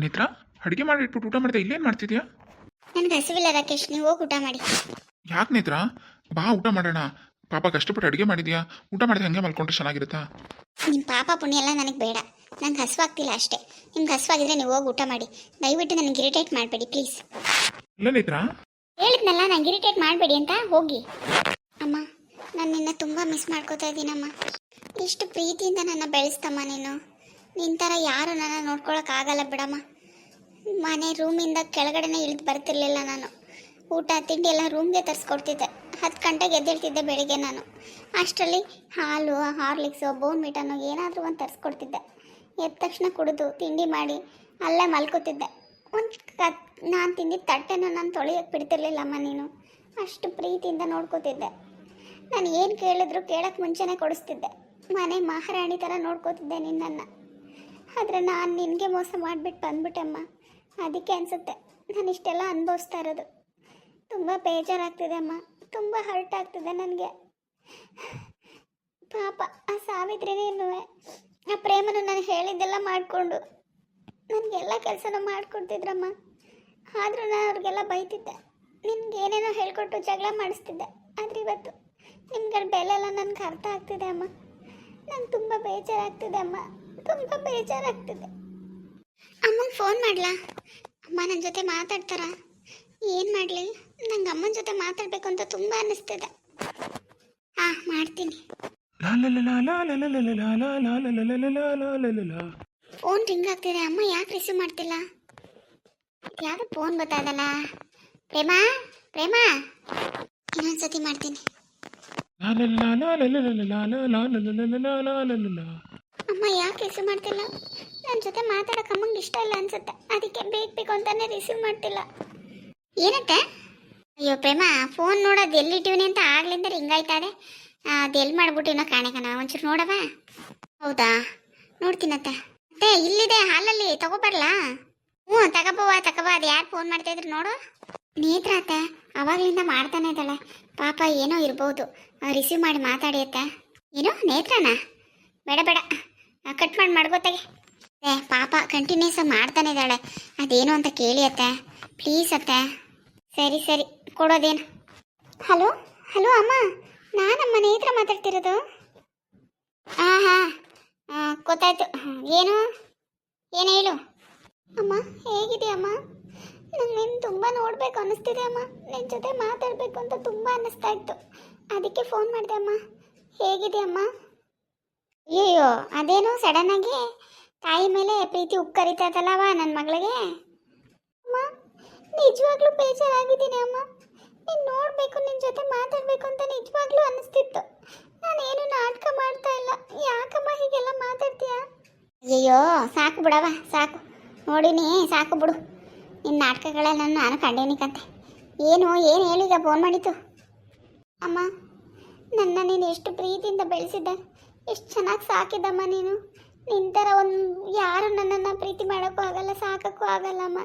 ನೇತ್ರ ಅಡುಗೆ ಮಾಡಿ ಇಟ್ಬಿಟ್ಟು ಊಟ ಮಾಡಿದೆ ಇಲ್ಲೇನು ಮಾಡ್ತಿದ್ಯಾ? ನನಗೆ ಹಸಿವಿಲ್ಲ ರಾಕೇಶ್ ನೀವು ಹೋಗಿ ಊಟ ಮಾಡಿ. ಯಾಕೆ ನೇತ್ರ? ಬಾ ಊಟ ಮಾಡೋಣ. ಪಾಪ ಕಷ್ಟಪಟ್ಟು ಅಡುಗೆ ಮಾಡಿದ್ಯಾ? ಊಟ ಮಾಡಿದ್ರೆ ಹಂಗೆ ಮಲ್ಕೊಂಡ್ರೆ ಚೆನ್ನಾಗಿರುತ್ತಾ? ನಿಮ್ಮ ಪಾಪ ಪುಣ್ಯ ಎಲ್ಲ ನನಗೆ ಬೇಡ. ನಂಗೆ ಹಸುವಾಗ್ತಿಲ್ಲ ಅಷ್ಟೇ. ನಿಮ್ಗೆ ಹಸುವಾಗಿದ್ರೆ ನೀವು ಹೋಗಿ ಊಟ ಮಾಡಿ. ದಯವಿಟ್ಟು ನನಗೆ ಇರಿಟೇಟ್ ಮಾಡಬೇಡಿ ಪ್ಲೀಸ್. ಇಲ್ಲ ನೇತ್ರ? ಹೇಳಿದ್ನಲ್ಲ ನಂಗೆ ಇರಿಟೇಟ್ ಮಾಡಬೇಡಿ ಅಂತ? ಹೋಗಿ. ಅಮ್ಮ ನಾನು ನಿನ್ನ ತುಂಬ ಮಿಸ್ ಮಾಡ್ಕೋತಾ ಇದ್ದೀನಮ್ಮ. ಎಷ್ಟು ಪ್ರೀತಿಯಿಂದ ನನ್ನ ಬೆಳೆಸ್ತಮ್ಮ ನೀನು. ನಿನ್ನ ಥರ ಯಾರು ನನ್ನ ನೋಡ್ಕೊಳಕ್ಕಾಗಲ್ಲ ಬಿಡಮ್ಮ. ಮನೆ ರೂಮಿಂದ ಕೆಳಗಡೆನೇ ಇಳಿದು ಬರ್ತಿರ್ಲಿಲ್ಲ ನಾನು. ಊಟ, ತಿಂಡಿ ಎಲ್ಲ ರೂಮ್ಗೆ ತರಿಸ್ಕೊಡ್ತಿದ್ದೆ. ಹತ್ತು ಗಂಟೆಗೆ ಎದ್ದೇಳ್ತಿದ್ದೆ ಬೆಳಿಗ್ಗೆ ನಾನು. ಅಷ್ಟರಲ್ಲಿ ಹಾಲು, ಹಾರ್ಲಿಕ್ಸು ಬೋನ್ ಮೀಟನ್ನು ಏನಾದರೂ ಒಂದು ತರಿಸ್ಕೊಡ್ತಿದ್ದೆ. ಎದ್ದ ತಕ್ಷಣ ಕುಡಿದು ತಿಂಡಿ ಮಾಡಿ ಅಲ್ಲೇ ಮಲ್ಕೋತಿದ್ದೆ. ಒಂದು ಕ ನಾನು ತಿಂದಿದ್ದ ತಟ್ಟೆನ ನಾನು ತೊಳೆಯೋಕ್ಕೆ ಬಿಡ್ತಿರ್ಲಿಲ್ಲಮ್ಮ ನೀನು. ಅಷ್ಟು ಪ್ರೀತಿಯಿಂದ ನೋಡ್ಕೋತಿದ್ದೆ. ನಾನು ಏನು ಕೇಳಿದ್ರು ಕೇಳೋಕ್ಕೆ ಮುಂಚೆನೇ ಕೊಡಿಸ್ತಿದ್ದೆ. ಮನೆ ಮಹಾರಾಣಿ ಥರ ನೋಡ್ಕೋತಿದ್ದೆ ನಿನ್ನನ್ನು. ಆದರೆ ನಾನು ನಿನಗೆ ಮೋಸ ಮಾಡಿಬಿಟ್ಟು ಬಂದ್ಬಿಟ್ಟೆಮ್ಮ. ಅದಕ್ಕೆ ಅನಿಸುತ್ತೆ, ನಾನು ಇಷ್ಟೆಲ್ಲ ಅನುಭವಿಸ್ತಾ ಇರೋದು. ತುಂಬ ಬೇಜಾರಾಗ್ತಿದೆ ಅಮ್ಮ ತುಂಬ ಹರ್ಟ್ ಆಗ್ತಿದೆ ನನಗೆ. ಪಾಪ, ಆ ಸಾವಿತ್ರಿನೇನು ಆ ಪ್ರೇಮನ ನಾನು ಹೇಳಿದ್ದೆಲ್ಲ ಮಾಡಿಕೊಂಡು, ನನಗೆಲ್ಲ ಕೆಲಸನೂ ಮಾಡಿಕೊಡ್ತಿದ್ರಮ್ಮ. ಆದರೂ ನಾನು ಅವ್ರಿಗೆಲ್ಲ ಬೈತಿದ್ದೆ. ನಿನ್ಗೆ ಏನೇನೋ ಹೇಳ್ಕೊಟ್ಟು ಜಗಳ ಮಾಡಿಸ್ತಿದ್ದೆ. ಆದರೆ ಇವತ್ತು ನಿಮ್ಗಳ ಬೆಲೆ ಎಲ್ಲ ನನಗೆ ಅರ್ಥ ಆಗ್ತಿದೆ ಅಮ್ಮ. ನಂಗೆ ತುಂಬ ಬೇಜಾರಾಗ್ತಿದೆ ಅಮ್ಮ. ತುಂಬ ಬೇಜಾರಾಗ್ತದೆ ಅಮ್ಮಂಗೆ ಫೋನ್ ಮಾಡ್ಲಾ ಅಮ್ಮ ನನ್ನ ಜೊತೆ ಮಾತಾಡ್ತಾರ ಏನು ಮಾಡ್ಲಿ ನಂಗೆ ಅಮ್ಮನ ಜೊತೆ ಮಾತಾಡಬೇಕು ಅಂತ ತುಂಬಾ ಅನಿಸ್ತಿದೆ ಹಾಂ ಮಾಡ್ತೀನಿ ಫೋನ್ ರಿಂಗ್ ಆಗ್ತಿದೆ ಅಮ್ಮ ಯಾಕೆ ರಿಸೀವ್ ಮಾಡ್ತಿಲ್ಲ ಯಾರು ಫೋನ್ ಗೊತ್ತಾಗಲ್ಲ ಪ್ರೇಮಾ ಪ್ರೇಮಾ ಇನ್ನೊಂದ್ಸತಿ ಮಾಡ್ತೀನಿ ಅಮ್ಮ ಯಾಕೆ ರಿಸೀವ್ ಮಾಡ್ತಿಲ್ಲ. ನನ್ನ ಜೊತೆ ಮಾತಾಡಕ್ಕೆ ಅಮ್ಮಂಗೆ ಇಷ್ಟ ಇಲ್ಲ ಅನ್ಸುತ್ತೆ. ಅದಕ್ಕೆ ಬೇಕು ಬೇಕು ಅಂತಾನೆ ರಿಸೀವ್ ಮಾಡ್ತಿಲ್ಲ. ಏನತ್ತೆ? ಅಯ್ಯೋ, ಪ್ರೇಮ ಫೋನ್ ನೋಡೋದು ಎಲ್ಲಿಟ್ಟಿವ್ನಿ ಅಂತ ಆಗ್ಲಿಂದ ಹಿಂಗಾಯ್ತಾರೆ ಅದು ಎಲ್ಲಿ ಮಾಡ್ಬಿಟ್ಟಿನೋ ಕಾಣಕನ ಒಂಚೂರು ನೋಡವ? ಹೌದಾ? ನೋಡ್ತೀನತ್ತೆ. ಅತ್ತೆ ಇಲ್ಲಿದೆ, ಹಾಲಲ್ಲಿ ತಗೋಬರ್ಲಾ ಹ್ಞೂ, ತಗೋಬವ್ವ, ತಗೋಬ, ಅದು ಯಾರು ಫೋನ್ ಮಾಡ್ತಾ ಇದ್ರು ನೋಡು. ನೇತ್ರ ಅತ್ತೆ, ಅವಾಗ್ಲಿಂದ ಮಾಡ್ತಾನೆ ಇದ್ದಾಳೆ. ಪಾಪ ಏನೋ ಇರ್ಬೋದು. ರಿಸೀವ್ ಮಾಡಿ ಮಾತಾಡಿ ಅತ್ತೆ. ಏನು ನೇತ್ರನಾ ಬೇಡ ಬೇಡ. ಕಟ್ ಮಾಡಿ, ಮಾಡ್ಕೋತಾಗೆ. ಏ, ಪಾಪ ಕಂಟಿನ್ಯೂಸ್ ಮಾಡ್ತಾನೆ ಇದ್ದಾಳೆ. ಅದೇನು ಅಂತ ಕೇಳಿ ಅತ್ತೆ. ಪ್ಲೀಸ್ ಅತ್ತೆ. ಸರಿ ಸರಿ. ಕೊಡೋದೇನು? ಹಲೋ? ಹಲೋ, ಅಮ್ಮ. ನಾನಮ್ಮ ನೇತ್ರ ಮಾತಾಡ್ತಿರೋದು? ಹಾಂ. ಹಾಂ ಗೊತ್ತಾಯ್ತು. ಏನು? ಏನು ಹೇಳು? ಅಮ್ಮ ಹೇಗಿದೆಯಮ್ಮ ನಂಗೆ ನಿನ್ನ ತುಂಬ ನೋಡಬೇಕು ಅನ್ನಿಸ್ತಿದೆ ಅಮ್ಮ. ನಿನ್ನ ಜೊತೆ ಮಾತಾಡಬೇಕು ಅಂತ ತುಂಬ ಅನ್ನಿಸ್ತಾ ಇತ್ತು. ಅದಕ್ಕೆ ಫೋನ್ ಮಾಡಿದೆ ಅಮ್ಮ. ಹೇಗಿದೆಯಮ್ಮ ಅಯ್ಯಯ್ಯೋ, ಅದೇನು ಸಡನ್ ಆಗಿ ತಾಯಿ ಮೇಲೆ ಪ್ರೀತಿ ಉಕ್ಕರಿತದಲ್ಲವ ನನ್ನ ಮಗಳಿಗೆ? ಅಮ್ಮ, ನಿಜವಾಗ್ಲೂ ಬೇಜಾರಾಗಿದ್ದೀನಿ ಅಮ್ಮ. ನೀನು ನೋಡಬೇಕು ನಿನ್ನ ಜೊತೆ ಮಾತಾಡಬೇಕು ಅಂತ ನಿಜವಾಗ್ಲೂ ಅನಿಸ್ತಿತ್ತು. ನಾನೇನು ನಾಟಕ ಮಾಡ್ತಾ ಇಲ್ಲ. ಯಾಕಮ್ಮ ಹೀಗೆಲ್ಲ ಮಾತಾಡ್ತೀಯ? ಅಯ್ಯಯ್ಯೋ, ಸಾಕು ಬಿಡವ ಸಾಕು. ನೋಡಿನಿ ಸಾಕು ಬಿಡು. ನಿನ್ನ ನಾಟಕಗಳೆಲ್ಲ ನಾನು ಕಂಡೇನಿ ಕಂತೆ. ಏನು ಏನು ಹೇಳಿದ ಫೋನ್ ಮಾಡಿತು ಅಮ್ಮ, ನನ್ನ ನೀನು ಎಷ್ಟು ಪ್ರೀತಿಯಿಂದ ಬೆಳೆಸಿದ್ದೆ. ಎಷ್ಟು ಚೆನ್ನಾಗಿ ಸಾಕಿದ್ದಮ್ಮ ನೀನು? ನಿನ್ನ ಒಂದು ಯಾರು ನನ್ನನ್ನು ಪ್ರೀತಿ ಮಾಡೋಕ್ಕೂ ಆಗಲ್ಲ, ಸಾಕಕ್ಕೂ ಆಗಲ್ಲಮ್ಮ.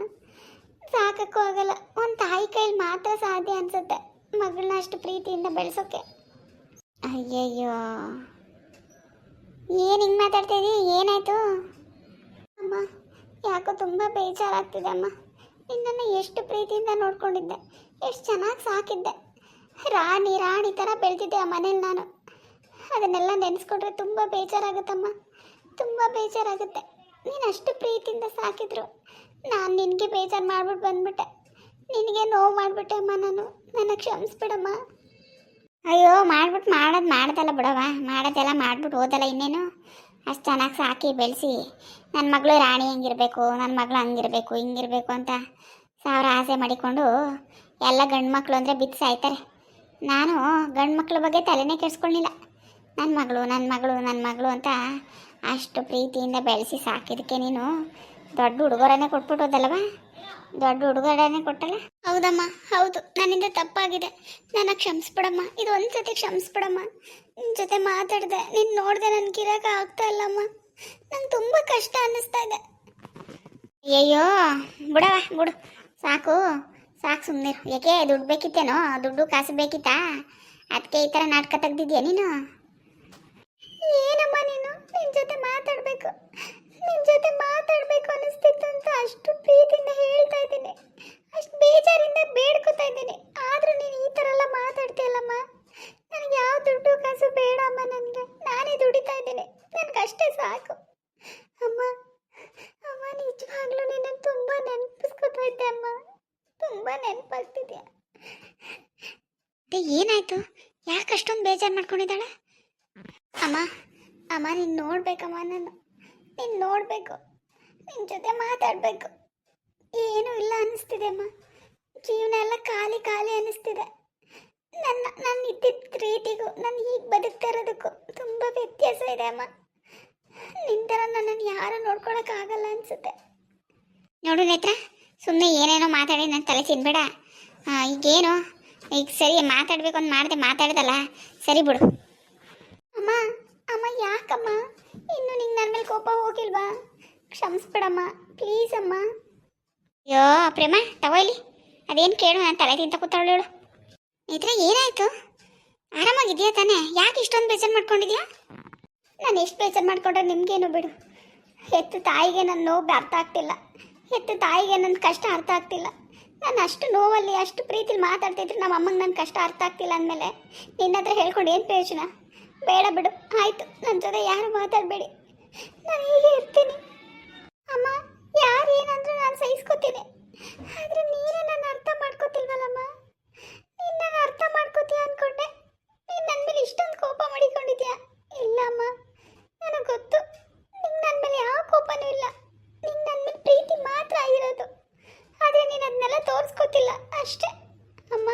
ಸಾಕೋಕ್ಕೂ ಆಗಲ್ಲ. ಒಂದು ತಾಯಿ ಕೈಲಿ ಮಾತ್ರ ಸಾಧ್ಯ ಅನ್ಸುತ್ತೆ ಮಗಳನ್ನ ಅಷ್ಟು ಪ್ರೀತಿಯಿಂದ ಬೆಳೆಸೋಕ್ಕೆ ಅಯ್ಯಯ್ಯೋ. ಏನು ಹಿಂಗೆ ಮಾತಾಡ್ತಾ ಇದೀಯ? ಏನಾಯಿತು? ಅಮ್ಮ, ಯಾಕೋ ತುಂಬ ಬೇಜಾರಾಗ್ತಿದೆ ಅಮ್ಮ ನಿನ್ನನ್ನು ಎಷ್ಟು ಪ್ರೀತಿಯಿಂದ ನೋಡ್ಕೊಂಡಿದ್ದೆ. ಎಷ್ಟು ಚೆನ್ನಾಗಿ ಸಾಕಿದ್ದೆ. ರಾಣಿ ರಾಣಿ ಥರ ಬೆಳೆದಿದ್ದೆ ಆ ಮನೇಲಿ ನಾನು. ಅದನ್ನೆಲ್ಲ ನೆನೆಸ್ಕೊಂಡ್ರೆ ತುಂಬ ಬೇಜಾರಾಗುತ್ತಮ್ಮ. ತುಂಬ ಬೇಜಾರಾಗುತ್ತೆ. ನೀನು ಅಷ್ಟು ಪ್ರೀತಿಯಿಂದ ಸಾಕಿದ್ರು ನಾನು ನಿನಗೆ ಬೇಜಾರು ಮಾಡ್ಬಿಟ್ಟು ಬಂದ್ಬಿಟ್ಟೆ. ನಿನಗೆ ನೋವು ಮಾಡಿಬಿಟ್ಟೆ ಅಮ್ಮ ನಾನು. ನನ್ನ ಕ್ಷಮಿಸ್ಬಿಡಮ್ಮ. ಅಯ್ಯೋ ಮಾಡ್ಬಿಟ್ಟು ಮಾಡೋದು ಮಾಡೋದಲ್ಲ ಬಿಡವ ಮಾಡೋದೆಲ್ಲ ಮಾಡ್ಬಿಟ್ಟು ಓದಲ್ಲ ಇನ್ನೇನು? ಅಷ್ಟು ಚೆನ್ನಾಗಿ ಸಾಕಿ ಬೆಳೆಸಿ. ನನ್ನ ಮಗಳು ರಾಣಿ ಹೆಂಗಿರಬೇಕು ನನ್ನ ಮಗಳು ಹಂಗಿರಬೇಕು, ಹಿಂಗಿರಬೇಕು ಅಂತ ಸಾವಿರ ಆಸೆ ಮಾಡಿಕೊಂಡು ಎಲ್ಲ ಗಂಡು ಮಕ್ಕಳು ಅಂದರೆ ಬಿತ್ತು ಸಾಯ್ತಾರೆ ನಾನು ಗಂಡು ಮಕ್ಕಳ ಬಗ್ಗೆ ತಲೆನೇ ಕೆಡಿಸ್ಕೊಳ್ಳಿಲ್ಲ ನನ್ನ ಮಗಳು ನನ್ನ ಮಗಳು ನನ್ನ ಮಗಳು ಅಂತ ಅಷ್ಟು ಪ್ರೀತಿಯಿಂದ ಬೆಳೆಸಿ ಸಾಕಿದ್ದಕ್ಕೆ ನೀನು ದೊಡ್ಡ ಹುಡುಗರನ್ನೇ ಕೊಟ್ಬಿಟ್ಟೋದಲ್ವ ದೊಡ್ಡ ಹುಡುಗರನ್ನೇ ಕೊಟ್ಟಲ್ಲ? ಹೌದಮ್ಮ ಹೌದು. ನನ್ನಿಂದ ತಪ್ಪಾಗಿದೆ. ನನ್ನ ಕ್ಷಮಿಸ್ಬಿಡಮ್ಮ. ಇದು ಒಂದು ಸತಿ ಕ್ಷಮಿಸ್ಬಿಡಮ್ಮ. ನಿನ್ನ ಜೊತೆ ಮಾತಾಡಿದೆ ನೀನು ನೋಡಿದೆ ನನಗೆ ಇರೋಕೆ ಆಗ್ತಾ ಇಲ್ಲಮ್ಮ. ನಂಗೆ ತುಂಬ ಕಷ್ಟ ಅನ್ನಿಸ್ತಾ ಇದೆ. ಅಯ್ಯಯ್ಯೋ ಬಿಡವ ಬಿಡು. ಸಾಕು ಸಾಕು ಸುಮ್ಮನೆ ಯಾಕೆ ದುಡ್ಡು ಬೇಕಿತ್ತೇನೋ? ದುಡ್ಡು ಕಾಸು ಬೇಕಿತ್ತಾ? ಅದಕ್ಕೆ ಈ ಥರ ನಾಟಕ ತೆಗ್ದಿದ್ಯಾ ನೀನು? ಏನಮ್ಮ ನೀನು? ನಿನ್ನ ಜೊತೆ ಮಾತಾಡಬೇಕು. ನಿನ್ನ ಜೊತೆ ಮಾತಾಡಬೇಕು ಅನಿಸ್ತಿತ್ತು ಅಂತ ಅಷ್ಟು ಪ್ರೀತಿಯಿಂದ ಹೇಳ್ತಾ ಇದ್ದೀನಿ. ಅಷ್ಟು ಬೇಜಾರಿಂದ ಬೇಡ್ಕೋತಾ ಇದ್ದೀನಿ. ಆದರೂ ನೀನು ಈ ಥರ ಎಲ್ಲ ಮಾತಾಡ್ತೀಯಲ್ಲಮ್ಮ? ನನಗೆ ಯಾವ ದುಡ್ಡು ಕಾಸು ಬೇಡ ಅಮ್ಮ ನನಗೆ. ನಾನೇ ದುಡಿತಾ ಇದ್ದೀನಿ. ಅಷ್ಟೇ ಸಾಕು. ಅಮ್ಮ ಅಮ್ಮ, ನಿಜವಾಗ್ಲೂ ನಿನ್ನ ತುಂಬ ನೆನಪಿಸ್ಕೊತಾ ಇದ್ದೆ ಅಮ್ಮ. ತುಂಬ ನೆನಪಾಗ್ತಿದ್ಯಾ ಏನಾಯಿತು? ಯಾಕೆ ಅಷ್ಟೊಂದು ಬೇಜಾರು ಮಾಡ್ಕೊಂಡಿದ್ದಾಳೆ? ಅಮ್ಮ ಅಮ್ಮ, ನೀನು ನೋಡ್ಬೇಕಮ್ಮ ನಾನು ನೀನು ನೋಡಬೇಕು. ನಿನ್ನ ಜೊತೆ ಮಾತಾಡಬೇಕು. ಏನೂ ಇಲ್ಲ ಅನ್ನಿಸ್ತಿದೆ ಅಮ್ಮ. ಜೀವನ ಎಲ್ಲ ಖಾಲಿ ಖಾಲಿ ಅನ್ನಿಸ್ತಿದೆ ನನ್ನ, ನಾನು ಇದ್ದಿದ್ದ ರೀತಿಗೂ, ನಾನು ಈಗ ಬದುಕ್ತಾ ಇರೋದಕ್ಕೂ ತುಂಬ ವ್ಯತ್ಯಾಸ ಇದೆ ಅಮ್ಮ. ನಿನ್ನ ಥರ ನನ್ನನ್ನು ಯಾರು ನೋಡ್ಕೊಳಕ್ಕಾಗಲ್ಲ ಅನಿಸುತ್ತೆ. ನೋಡು ನೇತ್ರ ಸುಮ್ಮನೆ ಏನೇನೋ ಮಾತಾಡಿ ನನ್ನ ತಲೆ ತಿನ್ಬೇಡ. ಈಗೇನು? ಈಗ ಸರಿ, ಮಾತಾಡ್ಬೇಕು ಅಂತ ಮಾಡಿದೆ, ಮಾತಾಡ್ದಲ್ಲ. ಸರಿ ಬಿಡು. ಯಾಕಮ್ಮ? ಇನ್ನು ನಿಂಗೆ ನನ್ನ ಮೇಲೆ ಕೋಪ ಹೋಗಿಲ್ವಾ? ಕ್ಷಮಿಸ್ಬಿಡಮ್ಮ ಪ್ಲೀಸ್ ಅಮ್ಮ. ಅಯ್ಯೋ, ಪ್ರೇಮ, ತಗೋ ಇಲ್ಲಿ. ಅದೇನು ಕೇಳು, ನಾನು ತಲೆ ತಿಂತ ಕೂತಾಳು ಇದ್ರೆ ಏನಾಯ್ತು? ಆರಾಮಾಗಿದೆಯಾ ತಾನೇ? ಯಾಕೆ ಇಷ್ಟೊಂದು ಬೇಜಾರು ಮಾಡ್ಕೊಂಡಿದ್ಯಾ? ನಾನು ಎಷ್ಟು ಬೇಜಾರು ಮಾಡ್ಕೊಂಡ್ರೆ ನಿಮ್ಗೇನು ಬಿಡು. ಹೆತ್ತು ತಾಯಿಗೆ ನನ್ನ ನೋವು ಅರ್ಥ ಆಗ್ತಿಲ್ಲ. ಹೆತ್ತು ತಾಯಿಗೆ ನನ್ನ ಕಷ್ಟ ಅರ್ಥ ಆಗ್ತಿಲ್ಲ. ನಾನು ಅಷ್ಟು ನೋವಲ್ಲಿ, ಅಷ್ಟು ಪ್ರೀತಿಲಿ ಮಾತಾಡ್ತಿದ್ರೆ ನಮ್ಮ ಅಮ್ಮಂಗೆ ನನ್ನ ಕಷ್ಟ ಅರ್ಥ ಆಗ್ತಿಲ್ಲ ಅಂದಮೇಲೆ ನಿನ್ನ ಹತ್ರ ಹೇಳ್ಕೊಂಡು ಏನು ಪ್ರಯೋಜನ? ಬೇಡ ಬಿಡು. ಆಯ್ತು. ನನ್ನ ಜೊತೆ ಯಾರು ಮಾತಾಡಬೇಡಿ. ನಾನು ಹೀಗೆ ಇರ್ತೀನಿ. ಅಮ್ಮ ಯಾರು ಏನಂದ್ರೂ ನಾನು ಸಹಿಸ್ಕೋತೀನಿ ಆದರೆ ನೀನೇ ನನ್ನ ಅರ್ಥ ಮಾಡ್ಕೋತಿಲ್ವಲ್ಲಮ್ಮ ನೀನು ನನ್ನ ಅರ್ಥ ಮಾಡ್ಕೋತೀಯ ಅನ್ಕೊಂಡೆ ನೀನು ನನ್ನ ಮೇಲೆ ಇಷ್ಟೊಂದು ಕೋಪ ಮಾಡಿಕೊಂಡಿದ್ಯಾ ಇಲ್ಲ ಅಮ್ಮ ನನಗೆ ಗೊತ್ತು ನಿಂಗೆ ನನ್ನ ಮೇಲೆ ಯಾವ ಕೋಪನೂ ಇಲ್ಲ ನಿಂಗೆ ನನ್ನ ಮೇಲೆ ಪ್ರೀತಿ ಮಾತ್ರ ಆಗಿರೋದು ಆದರೆ ನೀನು ಅದನ್ನೆಲ್ಲ ತೋರಿಸ್ಕೊತಿಲ್ಲ ಅಷ್ಟೇ ಅಮ್ಮ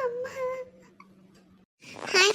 ಅಮ್ಮ ಹಾಯ್